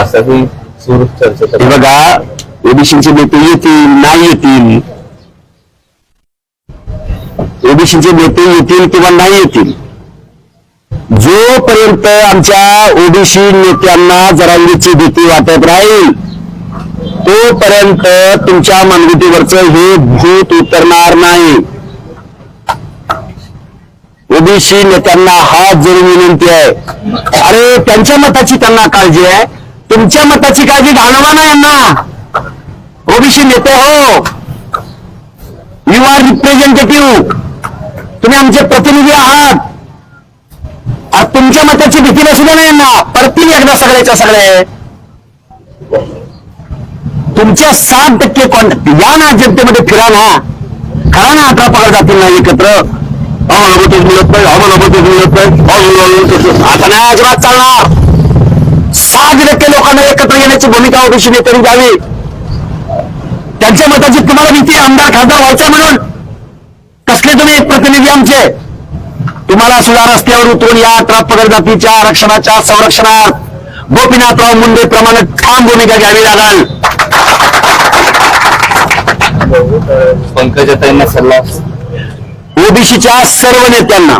असाही सुरू चर्चा हे बघा ओबीसीचे नेते येतील नाही येतील? ओबीसीचे नेते येतील किंवा नाही येतील? जोपर्यंत आमच्या ओबीसी नेत्यांना जरांगीची भीती वाटत राहील तोपर्यंत तुमच्या मनगुटीवरचं हे भूत उतरणार नाही. ओबीसी नेत्यांना हात जोडून विनंती आहे. अरे त्यांच्या मताची त्यांना काळजी आहे. तुमच्या मताची काळजी घालवा ना यांना ओबीसी नेते हो यू आर रिप्रेझेंटेटिव्ह तुम्ही आमचे प्रतिनिधी आहात तुमच्या मताची भीती बसू द्या ना यांना परतील एकदा सगळ्याच्या सगळे तुमच्या सात टक्के कॉन्टॅक्ट या ना जनतेमध्ये फिरा ना खरा ना अठरा पगार जातील ना एकत्र अहो नभोतेच मिळत पाहिजे अहो मिळत पाहिजे आता नाही अजिबात चालणार येण्याची भूमिका ओबीसी नेत्यांनी द्यावी त्यांच्या मताची तुम्हाला भीती आमदार खासदार व्हायचा म्हणून. कसले तुम्ही प्रतिनिधी आमचे? तुम्हाला सुद्धा रस्त्यावर उतरून या अठरा पगड जातीच्या आरक्षणाच्या संरक्षणात गोपीनाथराव मुंडे प्रमाणे ठाम भूमिका घ्यावी लागेल. पंकजाताईंना सल्ला. ओबीसीच्या सर्व नेत्यांना.